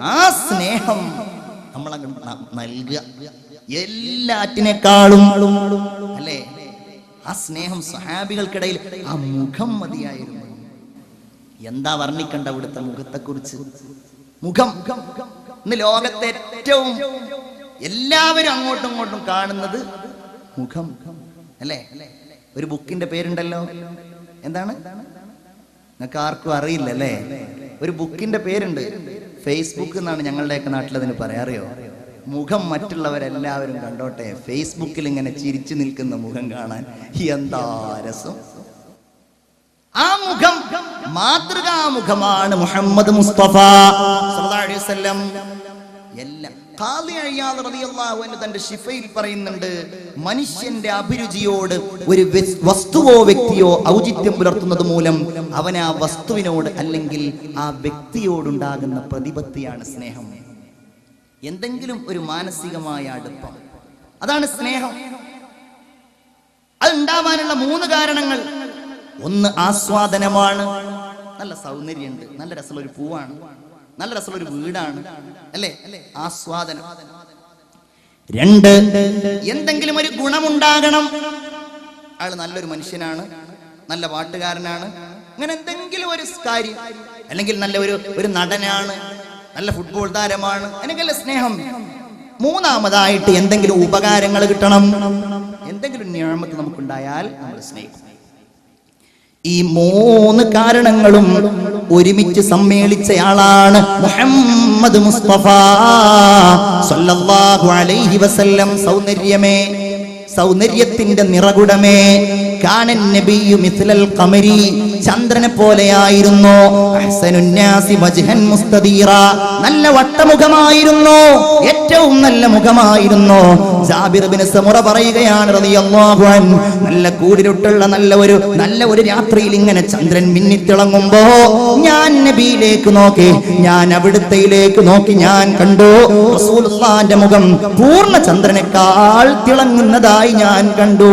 ആ സ്നേഹം നമ്മളങ്ങ് ന- നൽകുക. എല്ലാറ്റിനേക്കാളും അല്ലേ? ആ സ്നേഹം സഹാബികൾക്കിടയിൽ ആ മുഖം മതിയായിരുന്നു. എന്താ വർണിക്കണ്ട അവിടുത്തെ മുഖത്തെക്കുറിച്ച്? മുഖം. ഇന്ന് ലോകത്തെ ഏറ്റവും എല്ലാവരും അങ്ങോട്ടും ഇങ്ങോട്ടും കാണുന്നത് മുഖം. അല്ലേ? ഒരു ബുക്കിന്റെ പേരുണ്ടല്ലോ. എന്താണ്? നിങ്ങൾക്ക് ആർക്കും അറിയില്ല അല്ലേ ഒരു ബുക്കിന്റെ പേരുണ്ട്. ഫേസ്ബുക്ക് എന്നാണ് ഞങ്ങളുടെയൊക്കെ നാട്ടിൽ അതിന് പറയാറിയോ? മുഖം മറ്റുള്ളവരെല്ലാവരും കണ്ടോട്ടെ ഫേസ്ബുക്കിൽ ഇങ്ങനെ ചിരിച്ചു നിൽക്കുന്ന മുഖം കാണാൻ എന്താ രസം? ആ മുഖം മാതൃകാ മുഖമാണ് മുഹമ്മദ് മുസ്തഫ എല്ലാം. ഖാദി അഴിയാതെ റളിയല്ലാഹു അൻഹു തന്റെ ഷിഫയിൽ പറയുന്നുണ്ട് മനുഷ്യന്റെ അഭിരുചിയോട് ഒരു വസ്തുവോ വ്യക്തിയോ ഔചിത്യം പുലർത്തുന്നത് മൂലം അവൻ ആ വസ്തുവിനോട് അല്ലെങ്കിൽ ആ വ്യക്തിയോടുണ്ടാകുന്ന പ്രതിപത്തിയാണ് സ്നേഹം. എന്തെങ്കിലും ഒരു മാനസികമായ അടുപ്പം. അതാണ് സ്നേഹം. അത് ഉണ്ടാവാനുള്ള മൂന്ന് കാരണങ്ങൾ. ഒന്ന് ആസ്വാദനമാണ്. നല്ല സൗന്ദര്യമുണ്ട്. നല്ല രസമുള്ള ഒരു പൂവാണ്. നല്ല രസമുള്ള ഒരു വീടാണ്. അല്ലേ? ആസ്വാദനം. രണ്ട്. എന്തെങ്കിലും ഒരു ഗുണമുണ്ടാകണം. അയാൾ നല്ലൊരു മനുഷ്യനാണ്. നല്ല പാട്ടുകാരനാണ്. അങ്ങനെ എന്തെങ്കിലും ഒരു കാര്യം. അല്ലെങ്കിൽ നല്ല ഒരു ഒരു നടനാണ്. നല്ല ഫുട്ബോൾ താരമാണ്. അല്ലെങ്കിൽ സ്നേഹം. മൂന്നാമതായിട്ട് എന്തെങ്കിലും ഉപകാരങ്ങൾ കിട്ടണം. എന്തെങ്കിലും നിയമത്ത് നമുക്കുണ്ടായാൽ നമ്മൾ സ്നേഹിക്കും. ഈ മൂന്ന് കാരണങ്ങളും ഒരുമിച്ച് സമ്മേളിച്ചയാളാണ് മുഹമ്മദ് മുസ്തഫ. സല്ലല്ലാഹു അലൈഹി വസല്ലം സൗന്ദര്യമേ സൗന്ദര്യത്തിന്റെ നിറകുടമേ കാനൻ നബിയു മിസ്ലൽ ഖമരി ചന്ദ്രനെ പോലെയായിരുന്നു. അഹ്സനുന്നാസി വജ്ഹൻ മുസ്തദീറ നല്ല വട്ടമുഖമായിരുന്നു. ഏറ്റവും നല്ല മുഖമായിരുന്നു. ജാബിർ ബിൻ സമുറ പറയുകയാണ് റളിയല്ലാഹു അൻ നല്ല കൂടിരുട്ടുള്ള നല്ല ഒരു നല്ല ഒരു രാത്രിയിൽ ഇങ്ങനെ ചന്ദ്രൻ മിന്നിത്തിളങ്ങുമ്പോ ഞാൻ നബിയിലേക്ക് നോക്കി ഞാൻ അവിടുത്തെയിലേക്ക് നോക്കി ഞാൻ കണ്ടു റസൂലുള്ളാന്റെ മുഖം പൂർണ ചന്ദ്രനേക്കാൾ തിളങ്ങുന്നതായി ഞാൻ കണ്ടു.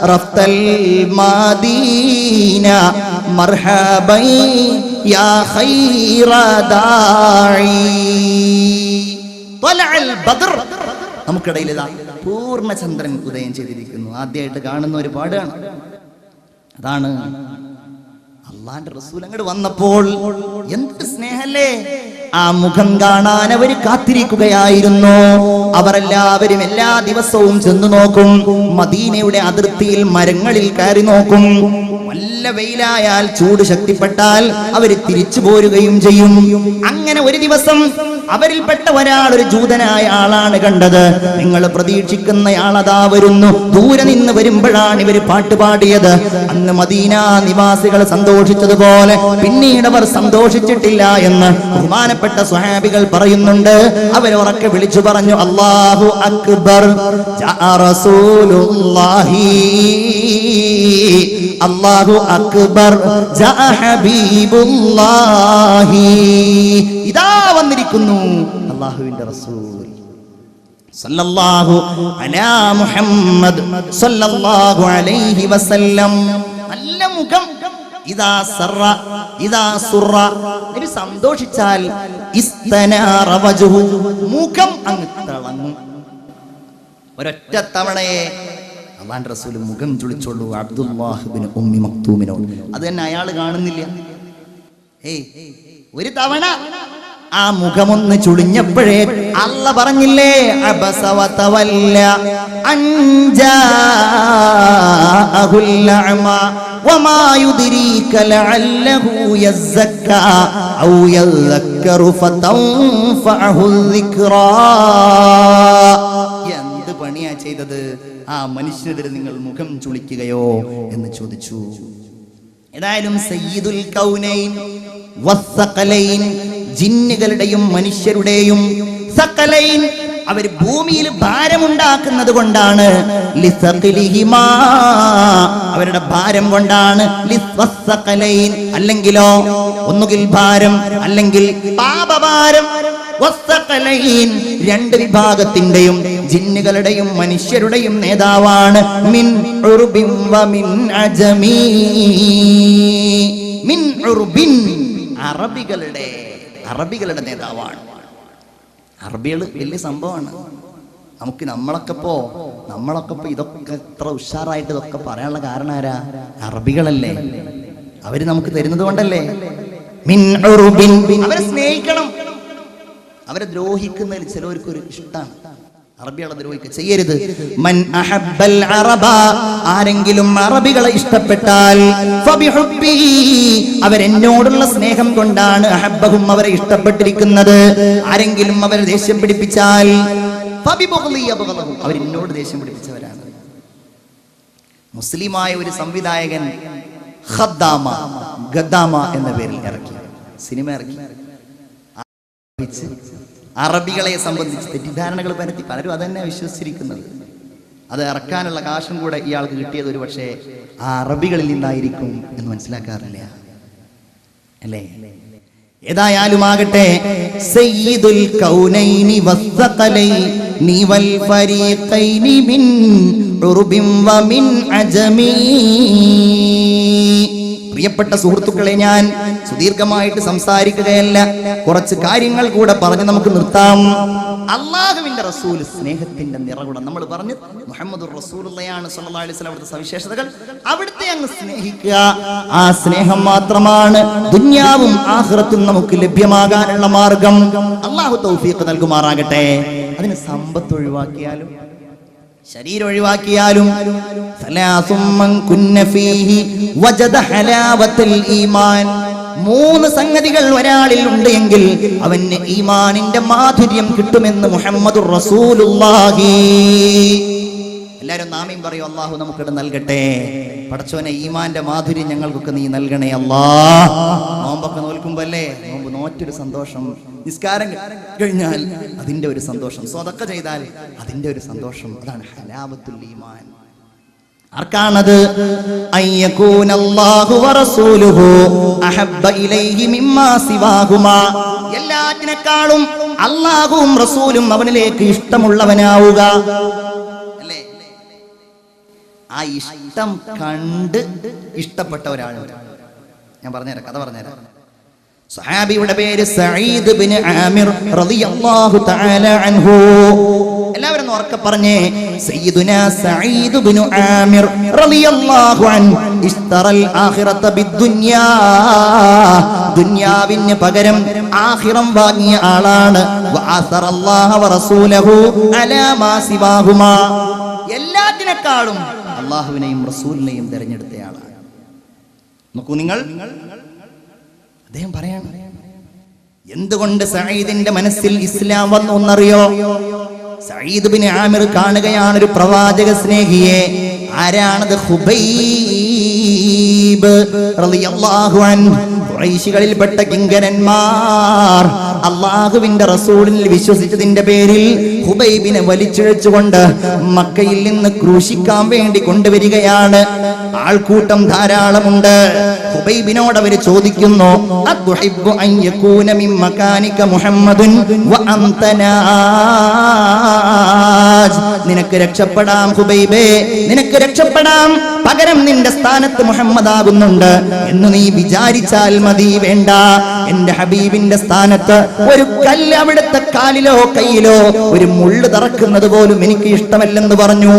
അംരിൽ മുതാഇ جئت شرفت المدينة مرحبا يا خير داعي طلع البدر നമുക്കിടയിൽ ഇതാ പൂർണ്ണചന്ദ്രൻ ഉദയം ചെയ്തിരിക്കുന്നു ആദ്യമായിട്ട് കാണുന്ന ഒരു പാടാണ് അതാണ് അള്ളാന്റെ റസൂൽ അങ്ങോട്ട് വന്നപ്പോൾ എന്ത് സ്നേഹല്ലേ? ആ മുഖം കാണാൻ അവർ കാത്തിരിക്കുകയായിരുന്നു. അവരെല്ലാവരും എല്ലാ ദിവസവും ചെന്നു നോക്കും. മദീനയുടെ അതിർത്തിയിൽ മരങ്ങളിൽ കയറി നോക്കും. നല്ല വെയിലായാൽ ചൂട് ശക്തിപ്പെട്ടാൽ അവർ തിരിച്ചു പോരുകയും ചെയ്യും. അങ്ങനെ ഒരു ദിവസം അവരിൽപ്പെട്ട ഒരാൾ ഒരു ജൂതനായ ആളാണ് കണ്ടത്. നിങ്ങൾ പ്രതീക്ഷിക്കുന്ന ആളതാ വരുന്നു. ദൂരെ നിന്ന് വരുമ്പോഴാണ് ഇവർ പാട്ട് പാടിയത്. അന്ന് മദീന നിവാസികൾ സന്തോഷിച്ചതുപോലെ പിന്നീട് അവർ സന്തോഷിച്ചിട്ടില്ല എന്ന് ബഹുമാനപ്പെട്ട സ്വഹാബികൾ പറയുന്നുണ്ട്. അവർ ഉറക്കെ വിളിച്ചു പറഞ്ഞു അള്ളാഹു അക്ബർ അള്ളാഹു അക്ബർ ഇതാ വന്നിരിക്കുന്നു. അള്ളാഹുവിന്റെ റസൂൽ. സല്ലല്ലാഹു അലാ മുഹമ്മദ് സല്ലല്ലാഹു അലൈഹി വസല്ലം. നല്ല മുഖം. സറ സന്തോഷിച്ചാൽ ഇസ്തനാറ മുഖം ഒരൊറ്റ തവണയെ റസൂൽ മുഖം ചുളിച്ചോളൂ. അബ്ദുല്ലാഹിബിന് ഉമ്മി മക്തൂമിനോട്. അത് തന്നെ അയാൾ കാണുന്നില്ല. ഏയ് ഒരു തവണ ആ മുഖമൊന്ന് ചുളിഞ്ഞപ്പോഴേ അല്ല പറഞ്ഞില്ലേ അബസവതവല്ല അഞ്ചാഹുല്ലഅമ وما يدريك لعله يزكى أو يذكر فتنفعه الذكرى എന്ത് പണിയാ ചെയ്തത് ആ മനുഷ്യനെതിരെ നിങ്ങൾ മുഖം ചുളിക്കുകയോ എന്ന് ചോദിച്ചു ഏതായാലും സയ്യിദുൽ കൗനൈൻ വസ്സഖലൈൻ ജിന്നുകളുടെയും മനുഷ്യരുടെയും സകലൈൻ അവർ ഭൂമിയിൽ ഭാരമുണ്ടാക്കുന്നത് കൊണ്ടാണ്. അവരുടെ ഭാരം കൊണ്ടാണ്. അല്ലെങ്കിലോ ഒന്നുകിൽ ഭാരം അല്ലെങ്കിൽ പാപഭാരം. രണ്ട് വിഭാഗത്തിന്റെയും ജിന്നുകളുടെയും മനുഷ്യരുടെയും നേതാവാണ് മിൻ മിൻ അറബികളുടെ അറബികളുടെ നേതാവാണ്. അറബികൾ വലിയ സംഭവമാണ്. നമുക്ക് നമ്മളൊക്കെ ഇപ്പോ നമ്മളൊക്കെ ഇപ്പോ ഇതൊക്കെ ഇത്ര ഉഷാറായിട്ട് ഇതൊക്കെ പറയാനുള്ള കാരണം ആരാ? അറബികളല്ലേ. അവർ നമുക്ക് തരുന്നത് കൊണ്ടല്ലേ. അവരെ സ്നേഹിക്കണം. അവരെ ദ്രോഹിക്കുന്നതിൽ ചിലവർക്ക് ഒരു ഇഷ്ടമാണ് അറബികളെ ദ്രോഹിക്കുക ചെയ്യരുത്. മൻ അഹബ്ബൽ അറബ ആരെങ്കിലും അറബികളെ ഇഷ്ടപ്പെട്ടാൽ. അവരെന്നോടുള്ള സ്നേഹം കൊണ്ടാണ് അഹബ്ബഹും അവരെ ഇഷ്ടപ്പെട്ടിരിക്കുന്നത്. ആരെങ്കിലും അവരെ ദേഷ്യം പിടിപ്പിച്ചാൽ അവരെന്നോട് ദേഷ്യം പിടിപ്പിച്ചവരാണ്. മുസ്ലിമായ ഒരു സംവിധായകൻ ഖദ്ദാമ ഗദ്ദാമ എന്ന പേരിൽ ഇറക്കി. സിനിമ ഇറക്കി. അറബികളെ സംബന്ധിച്ച് തെറ്റിദ്ധാരണകൾ പരത്തി പലരും അതന്നെ വിശ്വസിച്ചിരിക്കുന്നത്. അത് ഇറക്കാനുള്ള കാശും കൂടെ ഇയാൾക്ക് കിട്ടിയത് ഒരു പക്ഷേ ആ അറബികളിൽ നിന്നായിരിക്കും എന്ന് മനസ്സിലാക്കാറില്ല. അല്ലേ? ഏതായാലും ആകട്ടെ സയ്യിദുൽ കൗനൈനി വസ്സഖലൈനി വൽ ഫരീഖൈനി മിൻ ഉറുബിൻ വമിൻ അജമീ. പ്രിയപ്പെട്ട സുഹൃത്തുക്കളെ ഞാൻ സുദീർഘമായിട്ട് സംസാരിക്കുകയല്ല. കുറച്ച് കാര്യങ്ങൾ കൂടെ പറഞ്ഞ് നമുക്ക് നിർത്താം. അള്ളാഹുവിന്റെ റസൂൽ സ്നേഹത്തിന്റെ നിറകുടം. നമ്മൾ പറഞ്ഞു മുഹമ്മദ് റസൂലുള്ളയാണ് അവിടുത്തെ സവിശേഷതകൾ അവിടുത്തെ അങ്ങ് സ്നേഹിക്കുക. ആ സ്നേഹം മാത്രമാണ് ദുന്യാവും ആഹ്റത്തും നമുക്ക് ലഭ്യമാകാനുള്ള മാർഗം. അള്ളാഹു തൗഫീഖ് നൽകുമാറാകട്ടെ. അതിന് സമ്പത്ത് ഒഴിവാക്കിയാലും ശരീരം ഒഴിവാക്കിയാലും മൂന്ന് സംഗതികൾ ഒരാളിൽ ഉണ്ട് എങ്കിൽ അവന് ഈമാനിന്റെ മാധുര്യം കിട്ടുമെന്ന് മുഹമ്മദ് റസൂലുള്ളാഹി. എല്ലാരും നാമയും പറയും അള്ളാഹു നമുക്കിട നൽകട്ടെ. പടച്ചോനെ ഈമാന്റെ മാധുര്യം ഞങ്ങൾക്കൊക്കെ നീ നൽകണേ അല്ലാ. നോമ്പൊക്കെ നോൽക്കുമ്പോ അല്ലേ നോമ്പ് നോറ്റൊരു സന്തോഷം. നിസ്കാരം കഴിഞ്ഞാൽ അതിന്റെ ഒരു സന്തോഷം. സ്വതക്ക ചെയ്താൽ അതിന്റെ ഒരു സന്തോഷം. അതാണ് ഹലാബത്തുൽ ഈമാൻ. ആർക്കാണത്? എല്ലാറ്റിനേക്കാളും അല്ലാഹുവും റസൂലും അവനിലേക്ക് ഇഷ്ടമുള്ളവനാവുക. അല്ലേ? ആ ഇഷ്ടം കണ്ട് ഇഷ്ടപ്പെട്ട ഒരാൾ. ഞാൻ പറഞ്ഞുതരാം കഥ പറഞ്ഞുതരാം. സഹാബിയുടെ പേര് സഈദ് ബിൻ ആമിർ റളിയല്ലാഹു തആല അൻഹു. എല്ലാവരും ഓർക്ക പറഞ്ഞു സയ്യിദുനാ സഈദ് ബിൻ ആമിർ റളിയല്ലാഹു അൻ ഇസ്തറൽ ആഖിറത ബിദ്ദുനിയാ. ദുനിയാവിന് പകരം ആഖിറം വാങ്ങിയ ആളാണ്. വഅസറല്ലാഹു വറസൂലഹു അലാ മാ സിവാഹുമാ. എല്ലാത്തിനേക്കാളും അള്ളാഹുവിനെയും റസൂലിനെയും തിരഞ്ഞെടുത്തയാളാണ് നോക്കൂ നിങ്ങൾ അദ്ദേഹം പറയാണ് എന്തുകൊണ്ട് സഈദിന്റെ മനസ്സിൽ ഇസ്ലാം വന്നു എന്നറിയോ? സഈദ് ബിൻ ആമിർ കാണുകയാണ് ഒരു പ്രവാചക സ്നേഹിയെ. ആരാണത്? ഹുബൈബ് റളിയല്ലാഹു അൻഹു. ഖുറൈശികളിൽപ്പെട്ട കിങ്കരന്മാർ അള്ളാഹുവിന്റെ റസൂലിൽ വിശ്വസിച്ചതിന്റെ പേരിൽ ഹുബൈബിനെ വലിച്ചിഴച്ചുകൊണ്ട് മക്കയിൽ നിന്ന് ക്രൂശിക്കാൻ വേണ്ടി കൊണ്ടുവരികയാണ്. ആൾക്കൂട്ടം ധാരാളമുണ്ട്. ഹുബൈബിനോട് അവർ ചോദിക്കുന്നു "അതുഹിബ്ബു അൻ യകൂന മിൻ മകാനിക മുഹമ്മദുൻ വ അൻത നാജ്?" നിനക്ക് രക്ഷപ്പെടാം ഹുബൈബേ നിനക്ക് രക്ഷപ്പെടാം. പകരം നിന്റെ സ്ഥാനത്ത് മുഹമ്മദ് ആകുന്നുണ്ട് എന്ന് നീ വിചാരിച്ചാൽ മതി വേണ്ട. എന്റെ ഹബീബിന്റെ സ്ഥാനത്ത് ഒരു കല്ല് അവിടുത്തെ കാലിലോ കയ്യിലോ ഒരു മുള്ളു തറക്കുന്നത് പോലും എനിക്ക് ഇഷ്ടമല്ലെന്ന് പറഞ്ഞു.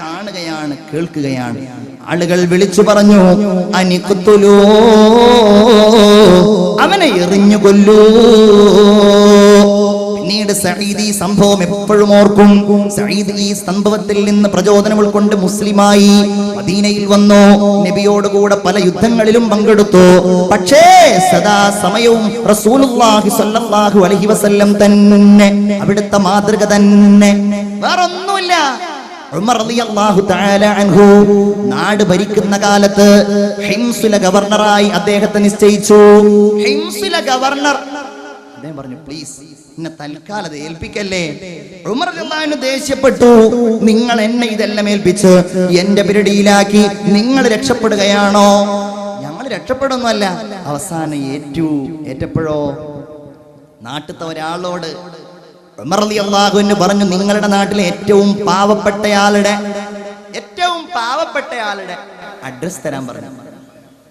കാണുകയാണ് കേൾക്കുകയാണ്. ആളുകൾ വിളിച്ചു പറഞ്ഞു അനിക്കുത്തുലോ അവനെ എറിഞ്ഞു കൊല്ലൂ. പിന്നീട് സഈദ് ഈ സംഭവം എപ്പോഴും ഓർക്കും. സഈദ് ഈ സംഭവത്തിൽ നിന്ന് പ്രചോദനം ഉൾക്കൊണ്ട് മുസ്ലിമായി മദീനയിൽ വന്നു. നബിയോട് കൂടെ പല യുദ്ധങ്ങളിലും പങ്കെടുത്തു. പക്ഷേ സദാ സമയവും റസൂലുള്ളാഹി സ്വല്ലല്ലാഹു അലൈഹി വസല്ലം തന്നെ അവിടുത്തെ മാതൃക തന്നെ. വേറൊന്നുമില്ല. നാട് ഭരിക്കുന്ന കാലത്ത് ഹിംസുല ഗവർണറായി അദ്ദേഹത്തെ നിശ്ചയിച്ചു. ഹിംസുല ഗവർണർ. അദ്ദേഹം പറഞ്ഞു പ്ലീസ് എന്നെ തൽക്കാലം ഏൽപ്പിക്കല്ലേ? ഉമർ ദേഷ്യപ്പെട്ടു. നിങ്ങൾ എന്നെ ഇതെല്ലാം ഏൽപ്പിച്ച് എന്റെ പിരടിയിലാക്കി നിങ്ങൾ രക്ഷപ്പെടുകയാണോ? ഞങ്ങൾ രക്ഷപ്പെടുന്നല്ല അവസാനം ഏറ്റു ഏറ്റപ്പോഴോ? നാട്ടിലത്തെ ഒരാളോട് ഉമർ അൻഹു പറഞ്ഞു നിങ്ങളുടെ നാട്ടിലെ ഏറ്റവും പാവപ്പെട്ടയാളുടെ ഏറ്റവും പാവപ്പെട്ടയാളുടെ അഡ്രസ് തരാൻ പറഞ്ഞു.